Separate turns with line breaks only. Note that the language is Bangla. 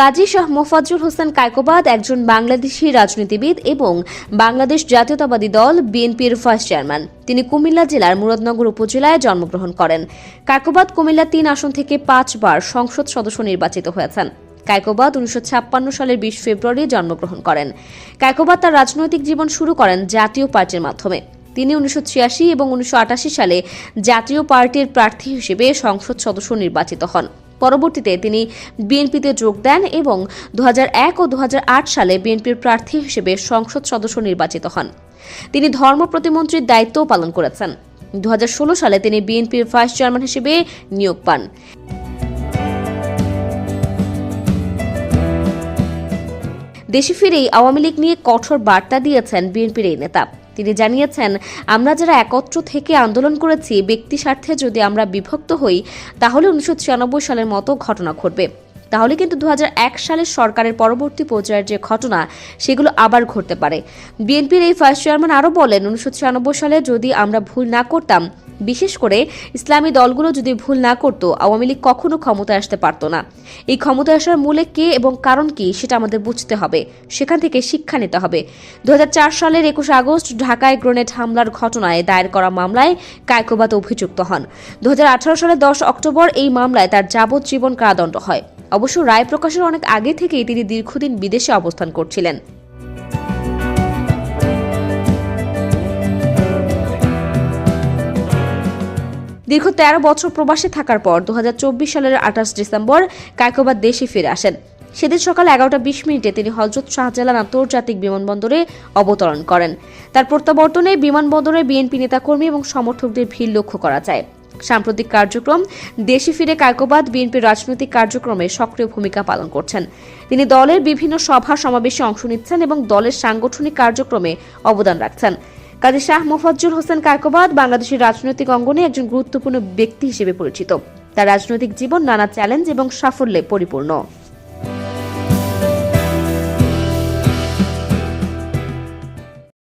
কাজী শাহ মোফাজ্জুল হোসেন কায়কোবাদ একজন বাংলাদেশি রাজনীতিবিদ এবং বাংলাদেশ জাতীয়তাবাদী দল বিএনপির ভাইস চেয়ারম্যান। তিনি কুমিল্লা জেলার মুরাদনগর উপজেলায় জন্মগ্রহণ করেন। কায়কোবাদ কুমিল্লা তিন আসন থেকে পাঁচবার সংসদ সদস্য নির্বাচিত হয়েছেন। কায়কোবাদ উনিশশো ছাপ্পান্ন সালের বিশ ফেব্রুয়ারি জন্মগ্রহণ করেন। কায়কোবাদ তার রাজনৈতিক জীবন শুরু করেন জাতীয় পার্টির মাধ্যমে। তিনি উনিশশো ছিয়াশি এবং উনিশশো আটাশি সালে জাতীয় পার্টির প্রার্থী হিসেবে সংসদ সদস্য নির্বাচিত হন। পরবর্তীতে তিনি বিএনপিতে যোগ দেন এবং দু হাজার এক ও দু হাজার আট সালে বিএনপির প্রার্থী হিসেবে সংসদ সদস্য নির্বাচিত হন। তিনি ধর্ম প্রতিমন্ত্রীর দায়িত্বও পালন করেছেন। দু হাজার ষোলো সালে তিনি বিএনপির ভাইস চেয়ারম্যান হিসেবে নিয়োগ পান। দেশে ফিরেই আওয়ামী লীগ নিয়ে কঠোর বার্তা দিয়েছেন বিএনপির এই নেতা। তিনি জানিয়েছেন, আমরা যারা একত্র থেকে আন্দোলন করেছি, ব্যক্তি স্বার্থে যদি আমরা বিভক্ত হই, তাহলে উনিশশো ছিয়ানব্বই সালের মতো ঘটনা ঘটবে। তাহলে কিন্তু দু হাজার এক সালের সরকারের পরবর্তী পর্যায়ের যে ঘটনা, সেগুলো আবার ঘটতে পারে। বিএনপির এই ভাইস চেয়ারম্যান আরও বলেন, উনিশশো ছিয়ানব্বই সালে যদি আমরা ভুল না করতাম বিশেষ করে ইসলামী দলগুলো যদি ভুল না করতো, আওয়ামী লীগ কখনো ক্ষমতায় আসতে পারতো না। এই ক্ষমতায় আসার মূলে কে এবং কারণ কি সেটা আমাদের বুঝতে হবে। সেখান থেকে শিক্ষা নিতে হবে। দুই হাজার চার সালের একুশে আগস্ট ঢাকায় গ্রেনেড হামলার ঘটনায় দায়ের করা মামলায় কায়কোবাদ অভিযুক্ত হন। দু হাজার আঠারো সালের দশ অক্টোবর এই মামলায় তার যাবজ্জীবন কারাদণ্ড হয়। অবশ্য রায় প্রকাশের অনেক আগে থেকেই তিনি দীর্ঘদিন বিদেশে অবস্থান করছিলেন। দীর্ঘ তেরো বছর প্রবাসে থাকার পর দু হাজার চব্বিশ সালের আঠাশ ডিসেম্বর কায়কোবাদ দেশে ফিরে আসেন। সেদিন সকাল এগারোটা বিশ মিনিটে তিনি হজরত শাহজালাল আন্তর্জাতিক বিমানবন্দরে অবতরণ করেন। তার প্রত্যাবর্তনে বিমানবন্দরে বিএনপি নেতাকর্মী এবং সমর্থকদের ভিড় লক্ষ্য করা যায়। সাম্প্রতিক কার্যক্রম দেশে ফিরে কায়কোবাদ বিএনপির রাজনৈতিক কার্যক্রমে সক্রিয় ভূমিকা পালন করছেন। তিনি দলের বিভিন্ন সভা সমাবেশে অংশ নিচ্ছেন এবং দলের সাংগঠনিক কার্যক্রমে অবদান রাখছেন। কাজী শাহ মুফাজ্জুল হোসেন কায়কোবাদ বাংলাদেশের রাজনৈতিক অঙ্গনে একজন গুরুত্বপূর্ণ ব্যক্তি হিসেবে পরিচিত। তার রাজনৈতিক জীবন, নানা চ্যালেঞ্জ এবং সাফল্যে পরিপূর্ণ।